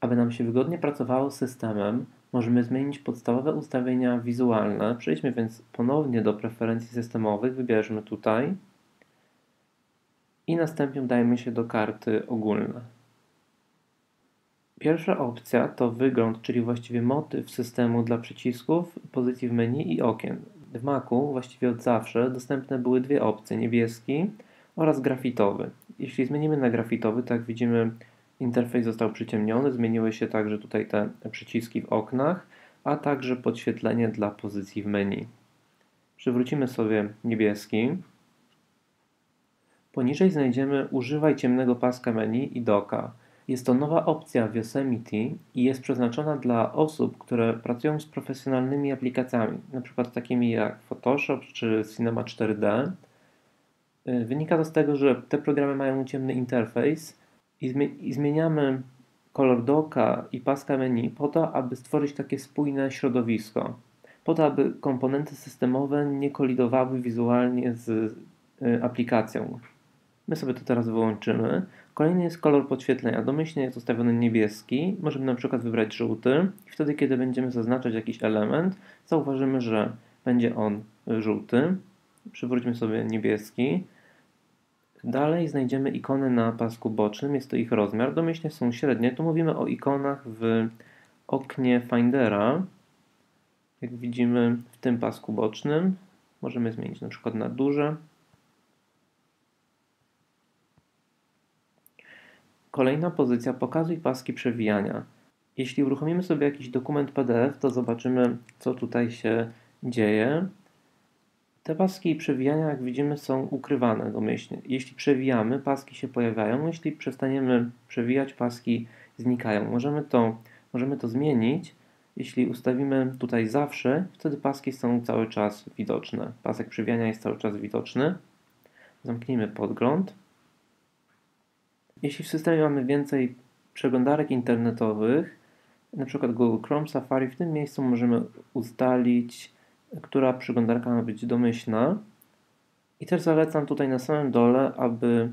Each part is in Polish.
Aby nam się wygodnie pracowało z systemem, możemy zmienić podstawowe ustawienia wizualne. Przejdźmy więc ponownie do preferencji systemowych, wybierzmy tutaj i następnie udajmy się do karty ogólne. Pierwsza opcja to wygląd, czyli właściwie motyw systemu dla przycisków, pozycji w menu i okien. W Macu właściwie od zawsze dostępne były dwie opcje, niebieski oraz grafitowy. Jeśli zmienimy na grafitowy, tak widzimy interfejs został przyciemniony, zmieniły się także tutaj te przyciski w oknach, a także podświetlenie dla pozycji w menu. Przywrócimy sobie niebieski. Poniżej znajdziemy używaj ciemnego paska menu i doka. Jest to nowa opcja w Yosemite i jest przeznaczona dla osób, które pracują z profesjonalnymi aplikacjami, np. takimi jak Photoshop czy Cinema 4D. Y, wynika to z tego, że te programy mają ciemny interfejs i, zmieniamy kolor doka i paska menu po to, aby stworzyć takie spójne środowisko, po to, aby komponenty systemowe nie kolidowały wizualnie z y, aplikacją. My sobie to teraz wyłączymy. Kolejny jest kolor podświetlenia. Domyślnie jest ustawiony niebieski. Możemy na przykład wybrać żółty i wtedy, kiedy będziemy zaznaczać jakiś element, zauważymy, że będzie on żółty. Przywróćmy sobie niebieski. Dalej znajdziemy ikony na pasku bocznym, jest to ich rozmiar. Domyślnie są średnie. Tu mówimy o ikonach w oknie Findera. Jak widzimy w tym pasku bocznym, możemy zmienić na przykład na duże. Kolejna pozycja pokazuj paski przewijania. Jeśli uruchomimy sobie jakiś dokument PDF, to zobaczymy, co tutaj się dzieje. Te paski przewijania, jak widzimy, są ukrywane domyślnie. Jeśli przewijamy, paski się pojawiają. Jeśli przestaniemy przewijać, paski znikają. Możemy to, możemy to zmienić. Jeśli ustawimy tutaj zawsze, wtedy paski są cały czas widoczne. Pasek przewijania jest cały czas widoczny. Zamknijmy podgląd. Jeśli w systemie mamy więcej przeglądarek internetowych, przykład Google Chrome, Safari, w tym miejscu możemy ustalić, która przeglądarka ma być domyślna. I też zalecam tutaj na samym dole, aby,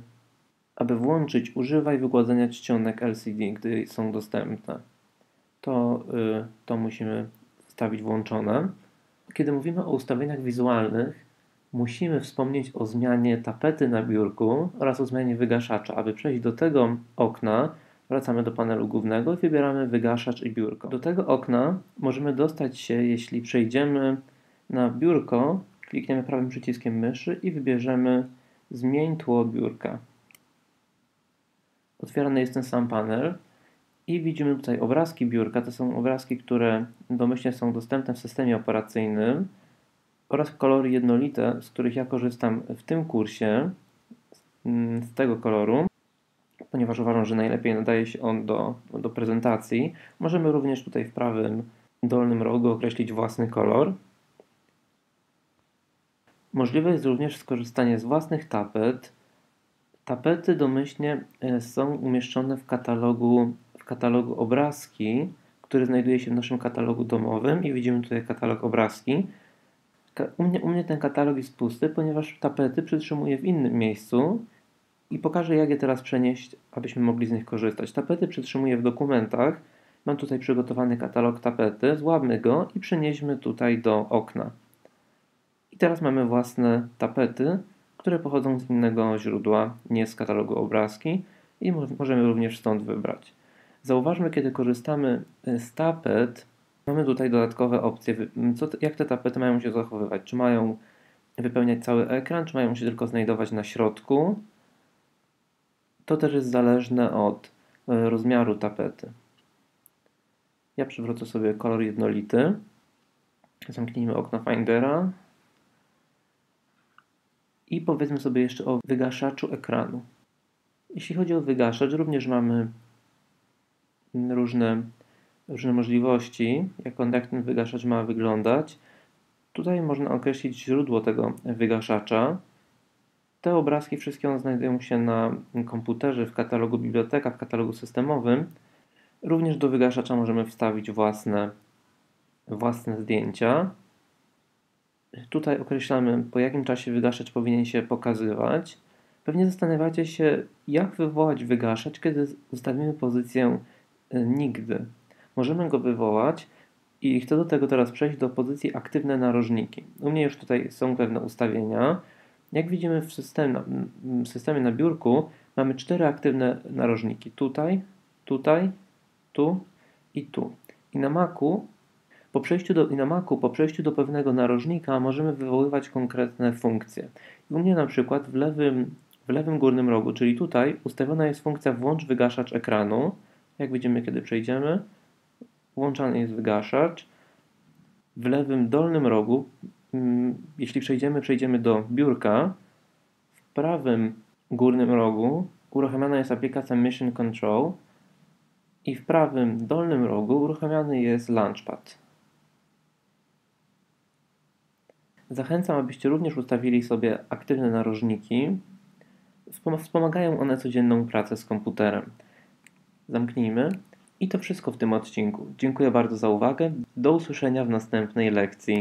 aby włączyć używaj wygładzenia czcionek LCD, gdy są dostępne. To, yy, to musimy stawić włączone. Kiedy mówimy o ustawieniach wizualnych, musimy wspomnieć o zmianie tapety na biurku oraz o zmianie wygaszacza. Aby przejść do tego okna, wracamy do panelu głównego i wybieramy wygaszacz i biurko. Do tego okna możemy dostać się, jeśli przejdziemy na biurko, klikniemy prawym przyciskiem myszy i wybierzemy zmień tło biurka. Otwierany jest ten sam panel i widzimy tutaj obrazki biurka. To są obrazki, które domyślnie są dostępne w systemie operacyjnym oraz kolory jednolite, z których ja korzystam w tym kursie, mm, z tego koloru, ponieważ uważam, że najlepiej nadaje się on do, do prezentacji. Możemy również tutaj w prawym dolnym rogu określić własny kolor. Możliwe jest również skorzystanie z własnych tapet. Tapety domyślnie e, są umieszczone w katalogu, w katalogu obrazki, który znajduje się w naszym katalogu domowym i widzimy tutaj katalog obrazki. U mnie, u mnie ten katalog jest pusty, ponieważ tapety przytrzymuję w innym miejscu i pokażę, jak je teraz przenieść, abyśmy mogli z nich korzystać. Tapety przytrzymuję w dokumentach. Mam tutaj przygotowany katalog tapety. Złapmy go i przenieśmy tutaj do okna. I teraz mamy własne tapety, które pochodzą z innego źródła, nie z katalogu obrazki i możemy również stąd wybrać. Zauważmy, kiedy korzystamy z tapet, Mamy tutaj dodatkowe opcje, co, jak te tapety mają się zachowywać. Czy mają wypełniać cały ekran, czy mają się tylko znajdować na środku. To też jest zależne od e, rozmiaru tapety. Ja przywrócę sobie kolor jednolity. Zamknijmy okno Findera. I powiedzmy sobie jeszcze o wygaszaczu ekranu. Jeśli chodzi o wygaszacz, również mamy różne różne możliwości, jak, on, jak ten wygaszacz ma wyglądać. Tutaj można określić źródło tego wygaszacza. Te obrazki wszystkie znajdują się na komputerze, w katalogu biblioteka, w katalogu systemowym. Również do wygaszacza możemy wstawić własne, własne zdjęcia. Tutaj określamy, po jakim czasie wygaszacz powinien się pokazywać. Pewnie zastanawiacie się, jak wywołać wygaszacz, kiedy ustawimy pozycję y, nigdy. Możemy go wywołać i chcę do tego teraz przejść do pozycji aktywne narożniki. U mnie już tutaj są pewne ustawienia. Jak widzimy w systemie, w systemie na biurku mamy cztery aktywne narożniki. Tutaj, tutaj, tu i tu. I na Macu po przejściu do, i na Macu po przejściu do pewnego narożnika możemy wywoływać konkretne funkcje. U mnie na przykład w lewym, w lewym górnym rogu, czyli tutaj, ustawiona jest funkcja włącz wygaszacz ekranu. Jak widzimy, kiedy przejdziemy, włączany jest wygaszacz. W lewym dolnym rogu, mm, jeśli przejdziemy, przejdziemy do biurka. W prawym górnym rogu uruchamiana jest aplikacja Mission Control i w prawym dolnym rogu uruchamiany jest Launchpad. Zachęcam, abyście również ustawili sobie aktywne narożniki. Wspomagają one codzienną pracę z komputerem. Zamknijmy. I to wszystko w tym odcinku. Dziękuję bardzo za uwagę. Do usłyszenia w następnej lekcji.